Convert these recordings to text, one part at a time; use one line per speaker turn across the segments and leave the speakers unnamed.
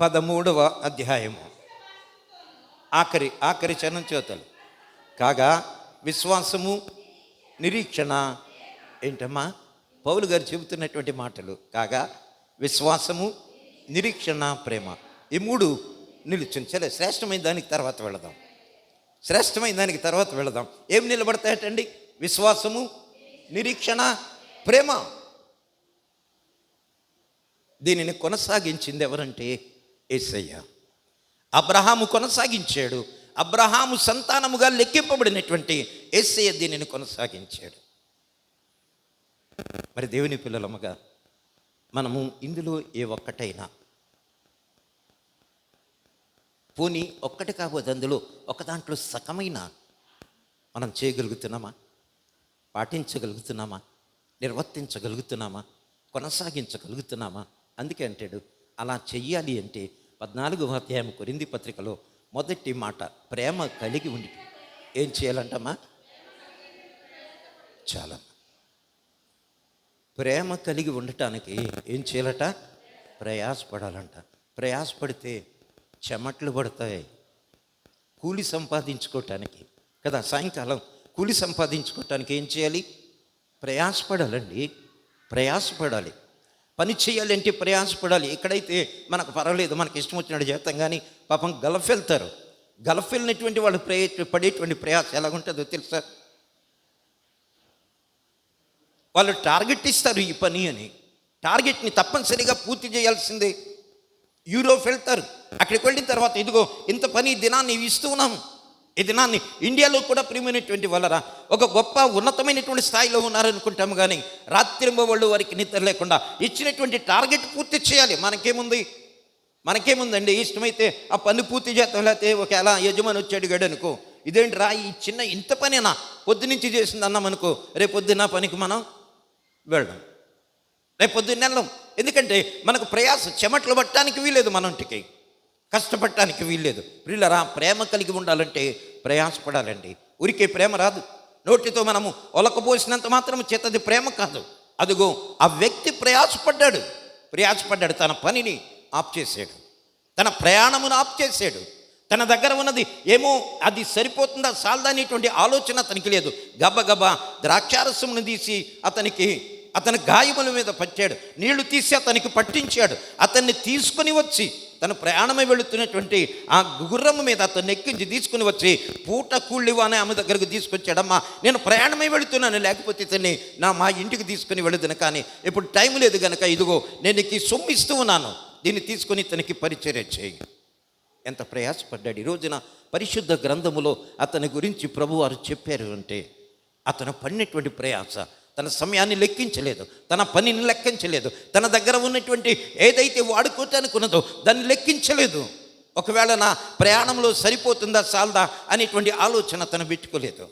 పదమూడవ అధ్యాయము ఆఖరి ఆఖరి చరణం చేతలు. కాగా విశ్వాసము నిరీక్షణ ఏంటమ్మా? పౌలు గారు చెబుతున్నటువంటి మాటలు. కాగా విశ్వాసము నిరీక్షణ ప్రేమ. ఈ మూడు నిలుచుని సరే శ్రేష్టమైన దానికి తర్వాత వెళదాం. శ్రేష్టమైన దానికి తర్వాత వెళదాం. ఏం నిలబడతాయటండి? విశ్వాసము నిరీక్షణ ప్రేమ. దీనిని కొనసాగించింది ఎవరంటే ఏసయ్య. అబ్రహాము కొనసాగించాడు. అబ్రహాము సంతానముగా లెక్కింపబడినటువంటి ఏసయ్య దీనిని కొనసాగించాడు. మరి దేవుని పిల్లలముగా మనము ఇందులో ఏ ఒక్కటైనా పోనీ ఒక్కటి కాబోదు అందులో ఒక దాంట్లో సగమైన మనం చేయగలుగుతున్నామా? పాటించగలుగుతున్నామా? నిర్వర్తించగలుగుతున్నామా? కొనసాగించగలుగుతున్నామా? అందుకే అంటాడు అలా చెయ్యాలి అంటే పద్నాలుగు అధ్యాయం కొరింది పత్రికలో మొదటి మాట ప్రేమ కలిగి ఉండి. ఏం చేయాలంటమ్మా? చాలా. ప్రేమ కలిగి ఉండటానికి ఏం చేయాలట? ప్రయాసపడాలంట. ప్రయాసపడితే చెమట్లు పడతాయి. కూలి సంపాదించుకోవటానికి కదా సాయంకాలం కూలి సంపాదించుకోవటానికి ఏం చేయాలి? ప్రయాసపడాలండి. ప్రయాసపడాలి. పని చేయాలంటే ప్రయాసపడాలి. ఎక్కడైతే మనకు పర్వాలేదు మనకి ఇష్టం వచ్చినట్టు చేస్తాం కానీ పాపం గల్ఫ్ వెళ్తారు. గల్ఫ్ వెళ్ళినటువంటి వాళ్ళు ప్రయ పడేటువంటి ప్రయాస ఎలాగుంటుందో తెలుసా? వాళ్ళు టార్గెట్ ఇస్తారు ఈ పని అని. టార్గెట్ని తప్పనిసరిగా పూర్తి చేయాల్సిందే. యూరోప్ వెళ్తారు. అక్కడికి వెళ్ళిన తర్వాత ఇదిగో ఇంత పని దినాన్ని ఇస్తూ ఉన్నాము ఈ దినాన్ని ఇండియాలో కూడా ప్రియమైనటువంటి వాళ్ళరా ఒక గొప్ప ఉన్నతమైనటువంటి స్థాయిలో ఉన్నారనుకుంటాము కానీ రాత్రింబవళ్ళు వారికి నిద్ర లేకుండా ఇచ్చినటువంటి టార్గెట్ పూర్తి చేయాలి. మనకేముంది? మనకేముందండి? ఇష్టమైతే ఆ పని పూర్తి చేస్తాం లేకపోతే ఒకవేళ యజమాని వచ్చి అడిగాడు అనుకో ఇదేంటి రా ఈ చిన్న ఇంత పనేనా? పొద్దునుంచి చేసింది అన్నాం అనుకో రేపు పొద్దున్న పనికి మనం వెళ్ళడం రేపు పొద్దున్న వెళ్ళం ఎందుకంటే మనకు ప్రయాస చెమట్లు పట్టడానికి వీలేదు మన ఇంటికి కష్టపడటానికి వీల్లేదు. ప్రియులరా ప్రేమ కలిగి ఉండాలంటే ప్రయాసపడాలండి. ఊరికే ప్రేమ రాదు. నోటితో మనము ఒలకపోసినంత మాత్రం చేతది ప్రేమ కాదు. అదిగో ఆ వ్యక్తి ప్రయాసపడ్డాడు. ప్రయాసపడ్డాడు. తన పనిని ఆప్ చేసాడు తన ప్రయాణమును ఆప్ చేసాడు తన దగ్గర ఉన్నది ఏమో అది సరిపోతుందా సాల్దా అనేటువంటి ఆలోచన అతనికి లేదు. గబగబా ద్రాక్షారసమును తీసి అతనికి అతని గాయముల మీద పట్టాడు నీళ్ళు తీసి అతనికి పట్టించాడు. అతన్ని తీసుకుని వచ్చి తను ప్రయాణమై వెళుతున్నటువంటి ఆ గుర్రము మీద అతను ఎక్కించి తీసుకుని వచ్చి పూట కూళ్ళివా అని ఆమె దగ్గరకు తీసుకొచ్చాడమ్మా నేను ప్రయాణమై వెళుతున్నాను లేకపోతే ఇతన్ని నా మా ఇంటికి తీసుకుని వెళుదును కానీ ఇప్పుడు టైం లేదు కనుక ఇదిగో నేను నీకు సొమ్ము ఇస్తూ ఉన్నాను దీన్ని తీసుకొని ఇతనికి పరిచర్య చేయి. ఎంత ప్రయాసపడ్డాడు. ఈ రోజున పరిశుద్ధ గ్రంథములో అతని గురించి ప్రభువారు చెప్పారు అంటే అతను పడినటువంటి ప్రయాస తన సమయాన్ని లెక్కించలేదు తన పనిని లెక్కించలేదు తన దగ్గర ఉన్నటువంటి ఏదైతే వాడుకోవటానికి దాన్ని లెక్కించలేదు. ఒకవేళ నా ప్రయాణంలో సరిపోతుందా చాలదా అనేటువంటి ఆలోచన తను పెట్టుకోలేదు.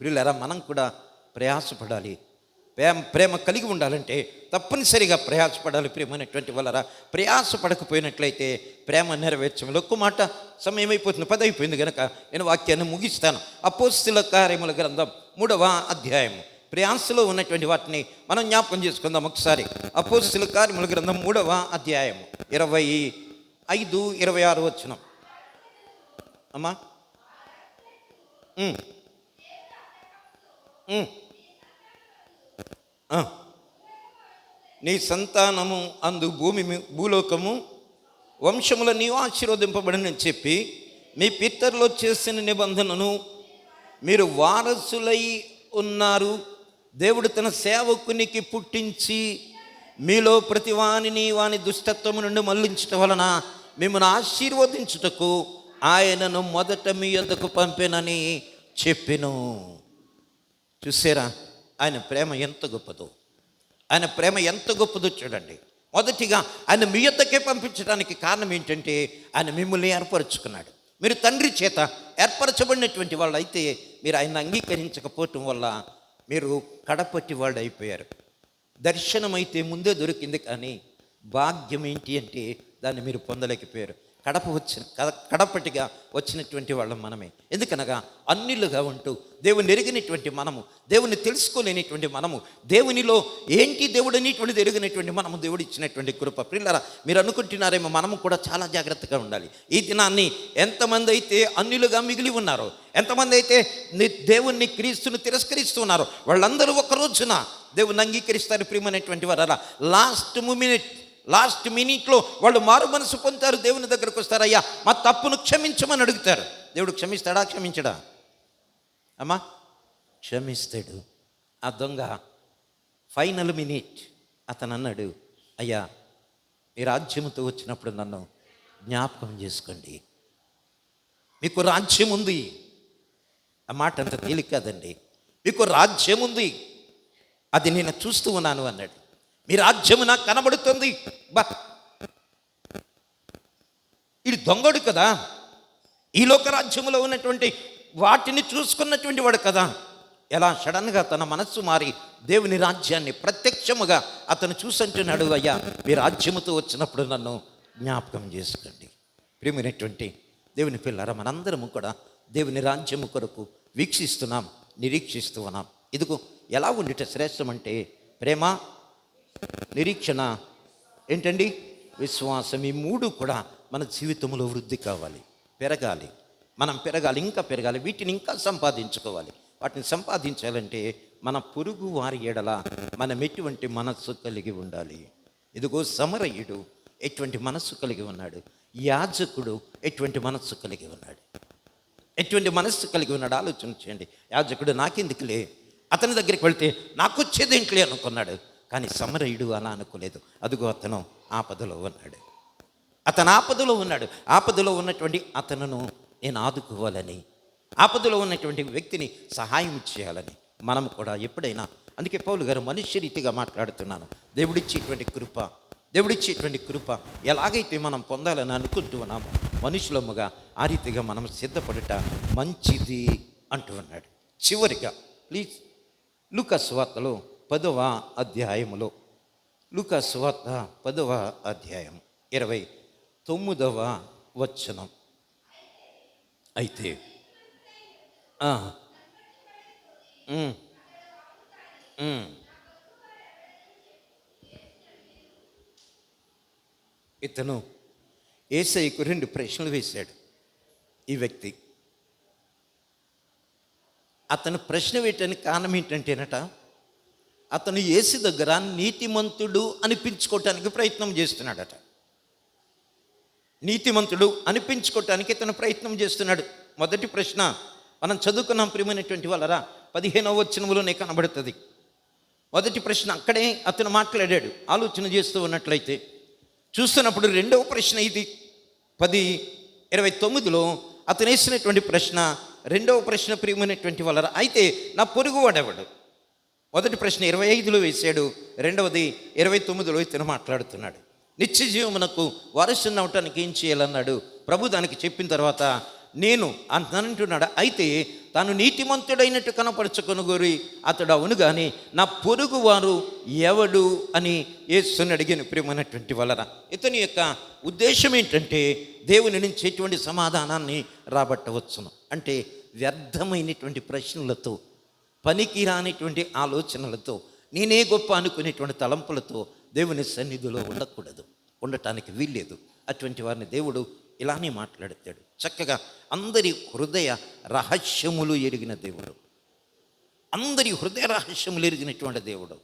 పిల్లలరా మనం కూడా ప్రయాసపడాలి. ప్రేమ ప్రేమ కలిగి ఉండాలంటే తప్పనిసరిగా ప్రయాసపడాలి ప్రేమైనటువంటి వలన ప్రయాసపడకపోయినట్లయితే ప్రేమ నెరవేర్చంలో ఒక్క మాట సమయం అయిపోతుంది పది కనుక నేను వాక్యాన్ని ముగిస్తాను. అపోస్తుల కార్యముల గ్రంథం మూడవ అధ్యాయము. ప్రయాసలో ఉన్నటువంటి వాటిని మనం జ్ఞాపకం చేసుకుందాం ఒకసారి. అపోస్తుల కార్యముల గ్రంథం మూడవ అధ్యాయం ఇరవై ఐదు ఇరవై ఆరు వచ్చిన అమ్మా. నీ సంతానము అందు భూమి భూలోకము వంశముల నీవు ఆశీర్వదింపబడినని చెప్పి మీ పిత్తర్లో చేసిన నిబంధనను మీరు వారసులై ఉన్నారు. దేవుడు తన సేవకునికి పుట్టించి మీలో ప్రతి వానిని వాని దుష్టత్వము నుండి మళ్ళించటం వలన మిమ్మల్ని ఆశీర్వదించుటకు ఆయనను మొదట మీ యొద్దకు పంపినని చెప్పిను. చూసారా? ఆయన ప్రేమ ఎంత గొప్పదో. ఆయన ప్రేమ ఎంత గొప్పదో చూడండి. మొదటిగా ఆయన మీ యొద్దకే పంపించడానికి కారణం ఏంటంటే ఆయన మిమ్మల్ని ఏర్పరచుకున్నాడు. మీరు తండ్రి చేత ఏర్పరచబడినటువంటి వాళ్ళు అయితే మీరు ఆయన అంగీకరించకపోవటం వల్ల మీరు కడపట్టి వాళ్ళు అయిపోయారు. దర్శనం అయితే ముందే దొరికింది కానీ భాగ్యం ఏంటి అంటే దాన్ని మీరు పొందలేకపోయారు. కడప వచ్చిన కడ- కడపటిగా వచ్చినటువంటి వాళ్ళం మనమే. ఎందుకనగా అన్నిలుగా ఉంటూ దేవుని ఎరిగినటువంటి మనము దేవుని తెలుసుకోలేనిటువంటి మనము దేవునిలో ఏంటి దేవుడు అనేటువంటిది ఎరిగినటువంటి మనము దేవుడు ఇచ్చినటువంటి కృప. పిల్లరా మీరు అనుకుంటున్నారేమో మనము కూడా చాలా జాగ్రత్తగా ఉండాలి. ఈ దినాన్ని ఎంతమంది అయితే అన్నిలుగా మిగిలి ఉన్నారో ఎంతమంది అయితే దేవుణ్ణి క్రీస్తును తిరస్కరిస్తున్నారో వాళ్ళందరూ ఒక రోజున దేవుని అంగీకరిస్తారు ప్రియమైనటువంటి వారు లాస్ట్ మినిట్ లాస్ట్ మినిట్లో వాళ్ళు మారు మనసు పొందుతారు దేవుని దగ్గరకు వస్తారు. అయ్యా మా తప్పును క్షమించమని అడుగుతారు. దేవుడు క్షమిస్తాడా క్షమించడా? అమ్మా క్షమిస్తాడు. ఆ దొంగ ఫైనల్ మినిట్ అతను అన్నాడు అయ్యా మీ రాజ్యముతో వచ్చినప్పుడు నన్ను జ్ఞాపకం చేసుకోండి. మీకు రాజ్యం ఉంది. ఆ మాట అంత తేలిక కాదండి. మీకు రాజ్యం ఉంది. అది నేను చూస్తూ ఉన్నాను అన్నాడు. మీ రాజ్యము నాకు కనబడుతుంది. బా. ఇది దొంగడు కదా. ఈ లోక రాజ్యములో ఉన్నటువంటి వాటిని చూసుకున్నటువంటి వాడు కదా. ఎలా సడన్గా తన మనస్సు మారి దేవుని రాజ్యాన్ని ప్రత్యక్షముగా అతను చూసంటున్నాడు అయ్యా మీ రాజ్యముతో వచ్చినప్పుడు నన్ను జ్ఞాపకం చేసుకోండి. ప్రేమైనటువంటి దేవుని పిల్లర మనందరము కూడా దేవుని రాజ్యము కొరకు వీక్షిస్తున్నాం నిరీక్షిస్తూ ఉన్నాం. ఇదిగో ఎలా ఉండిట శ్రేష్టం అంటే ప్రేమ నిరీక్షణ ఏంటండి? విశ్వాసం ఈ మూడు కూడా మన జీవితంలో వృద్ధి కావాలి పెరగాలి. మనం పెరగాలి ఇంకా పెరగాలి వీటిని ఇంకా సంపాదించుకోవాలి. వాటిని సంపాదించాలంటే మన పొరుగు వారి ఎడల మనం ఎటువంటి మనస్సు కలిగి ఉండాలి? ఇదిగో సమరయుడు ఎటువంటి మనస్సు కలిగి ఉన్నాడు? యాజకుడు ఎటువంటి మనస్సు కలిగి ఉన్నాడు? ఎటువంటి మనస్సు కలిగి ఉన్నాడు? ఆలోచన చేయండి. యాజకుడు నాకెందుకులే? అతని దగ్గరికి వెళ్తే నాకు వచ్చేదేంట్లే అనుకున్నాడు. కానీ సమరయుడు అలా అనుకోలేదు. అదిగో అతను ఆపదలో ఉన్నాడు. అతను ఆపదలో ఉన్నాడు. ఆపదలో ఉన్నటువంటి అతనును నేను ఆదుకోవాలని ఆపదలో ఉన్నటువంటి వ్యక్తిని సహాయం చేయాలని మనం కూడా ఎప్పుడైనా అందుకే పౌలు గారు మనుష్య రీతిగా మాట్లాడుతున్నాను. దేవుడిచ్చేటువంటి కృప దేవుడిచ్చేటువంటి కృప ఎలాగైతే మనం పొందాలని అనుకుంటూ ఉన్నామో మనుషులముగా ఆ రీతిగా మనం సిద్ధపడుట మంచిది అంటూ ఉన్నాడు. చివరిగా ప్లీజ్ లూకాస్ వార్తలో పదవ అధ్యాయములో. లుకస్వార్త పదవ అధ్యాయం ఇరవై తొమ్మిదవ వచనం. అయితే ఇతను ఏసైకు రెండు ప్రశ్నలు వేశాడు. ఈ వ్యక్తి అతను ప్రశ్న వేయటానికి కారణం ఏంటంటేనట అతను ఏసు దగ్గర నీతిమంతుడు అనిపించుకోవటానికి ప్రయత్నం చేస్తున్నాడట. నీతిమంతుడు అనిపించుకోవటానికి ఇతను ప్రయత్నం చేస్తున్నాడు. మొదటి ప్రశ్న మనం చదువుకున్నాం ప్రియమైనటువంటి వాళ్ళరా పదిహేనవ వచనములోనే కనబడుతుంది. మొదటి ప్రశ్న అక్కడే అతను మాట్లాడాడు ఆలోచన చేస్తూ ఉన్నట్లయితే. చూస్తున్నప్పుడు రెండవ ప్రశ్న ఇది. పది ఇరవై తొమ్మిదిలో అతను వేసినటువంటి ప్రశ్న రెండవ ప్రశ్న ప్రియమైనటువంటి వాళ్ళరా అయితే నా పొరుగువాడెవడు? మొదటి ప్రశ్న ఇరవై ఐదులో వేశాడు రెండవది ఇరవై తొమ్మిదిలో ఇతను మాట్లాడుతున్నాడు. నిత్య జీవమునకు వారసుని అవటానికి ఏం చేయాలన్నాడు? ప్రభు దానికి చెప్పిన తర్వాత నేను అంటున్నాడు? అయితే తాను నీతిమంతుడైనట్టు కనపరచుకొనుగోరి అతడు అవును కానీ నా పొరుగు వారు ఎవడు అని యేసుని అడిగిన ప్రియమైనటువంటి వలన ఇతని యొక్క ఉద్దేశం ఏంటంటే దేవుని నుంచి ఎటువంటి సమాధానాన్ని రాబట్టవచ్చును. అంటే వ్యర్థమైనటువంటి ప్రశ్నలతో పనికి రానిటువంటి ఆలోచనలతో నేనే గొప్ప అనుకునేటువంటి తలంపులతో దేవుని సన్నిధిలో ఉండకూడదు. ఉండటానికి వీల్లేదు. అటువంటి వారిని దేవుడు ఇలానే మాట్లాడతాడు. చక్కగా అందరి హృదయ రహస్యములు ఎరిగిన దేవుడు. అందరి హృదయ రహస్యములు ఎరిగినటువంటి దేవుడు.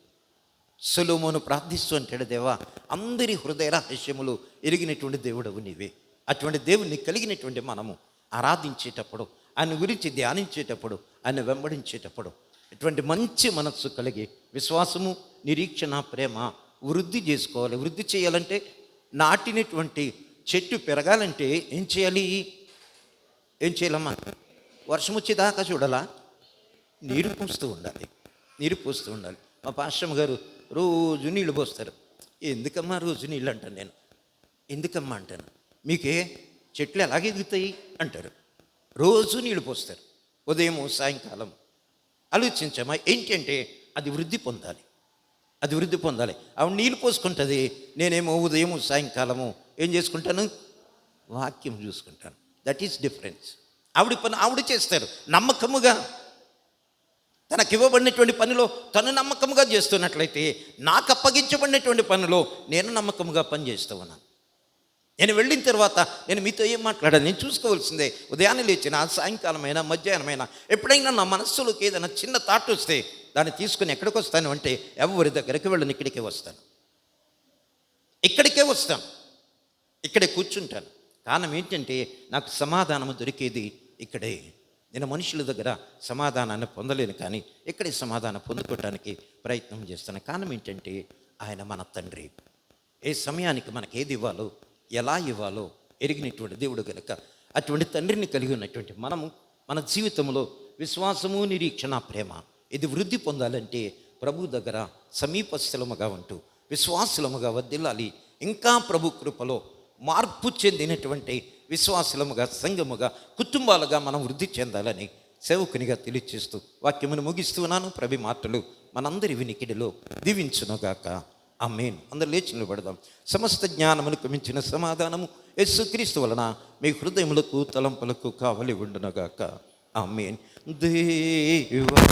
సులోమోను ప్రార్థిస్తూ అంటాడు దేవా అందరి హృదయ రహస్యములు ఎరిగినటువంటి దేవుడవు నీవే. అటువంటి దేవుణ్ణి కలిగినటువంటి మనము ఆరాధించేటప్పుడు ఆయన గురించి ధ్యానించేటప్పుడు ఆయన వెంబడించేటప్పుడు ఇటువంటి మంచి మనస్సు కలిగి విశ్వాసము నిరీక్షణ ప్రేమ వృద్ధి చేసుకోవాలి. వృద్ధి చేయాలంటే నాటినటువంటి చెట్టు పెరగాలంటే ఏం చేయాలి? ఏం చేయాలమ్మా? వర్షం వచ్చేదాకా చూడాలా? నీరు పోస్తూ ఉండాలి. నీరు పోస్తూ ఉండాలి. మా పాశ్రమ గారు రోజు నీళ్ళు పోస్తారు. ఎందుకమ్మా రోజు నీళ్ళు అంటాను నేను? ఎందుకమ్మా అంటాను? మీకే చెట్లు ఎలాగ ఎదుగుతాయి అంటారు. రోజు నీళ్ళు పోస్తారు. ఉదయం సాయంకాలం ఆలోచించమ్మా ఏంటంటే అది వృద్ధి పొందాలి. అది వృద్ధి పొందాలి. ఆవిడ నీళ్ళు పోసుకుంటుంది. నేనేమో ఉదయం సాయంకాలము ఏం చేసుకుంటాను? వాక్యం చూసుకుంటాను. దట్ ఈస్ డిఫరెన్స్ ఆవిడ పని ఆవిడ చేస్తారు. నమ్మకముగా. తనకి ఇవ్వబడినటువంటి పనిలో తను నమ్మకముగా చేస్తున్నట్లయితే నాకు అప్పగించబడినటువంటి పనిలో నేను నమ్మకముగా పనిచేస్తూ ఉన్నాను. నేను వెళ్ళిన తర్వాత నేను మీతో ఏం మాట్లాడాను? నేను చూసుకోవాల్సిందే. ఉదయాన్నే లేచిన సాయంకాలమైనా మధ్యాహ్నమైనా ఎప్పుడైనా నా మనస్సులోకి ఏదైనా చిన్న థాట్ వస్తే దాన్ని తీసుకుని ఎక్కడికి వస్తాను అంటే ఎవరి దగ్గరికి వెళ్ళను ఇక్కడికే వస్తాను. ఇక్కడికే వస్తాను. ఇక్కడే కూర్చుంటాను. కారణం ఏంటంటే నాకు సమాధానము దొరికేది ఇక్కడే. నేను మనుషుల దగ్గర సమాధానాన్ని పొందలేను కానీ ఇక్కడే సమాధానం పొందుకోవటానికి ప్రయత్నం చేస్తాను. కారణం ఏంటంటే ఆయన మన తండ్రి. ఏ సమయానికి మనకి ఏది ఇవ్వాలో ఎలా ఇవ్వాలో ఎరిగినటువంటి దేవుడు కనుక అటువంటి తండ్రిని కలిగి ఉన్నటువంటి మనము మన జీవితంలో విశ్వాసము నిరీక్షణ ప్రేమ ఇది వృద్ధి పొందాలంటే ప్రభు దగ్గర సమీపస్థలముగా ఉంటూ విశ్వాసులముగా వర్దిల్లాలి ఇంకా ప్రభు కృపలో మార్పు చెందినటువంటి విశ్వాసులముగా సంఘముగా కుటుంబాలుగా మనం వృద్ధి చెందాలని సేవకునిగా తెలియచేస్తూ వాక్యమును ముగిస్తున్నాను. ప్రభి మాటలు మనందరి వినికిడిలో దీవించునుగాక. ఆమెన్. అందరు లేచి నిలబడదాం. సమస్త జ్ఞానములకు మించిన సమాధానము యేసుక్రీస్తు వలన మీ హృదయములకు తలంపులకు కావలి ఉండునగాక ఆమెన్. దేవా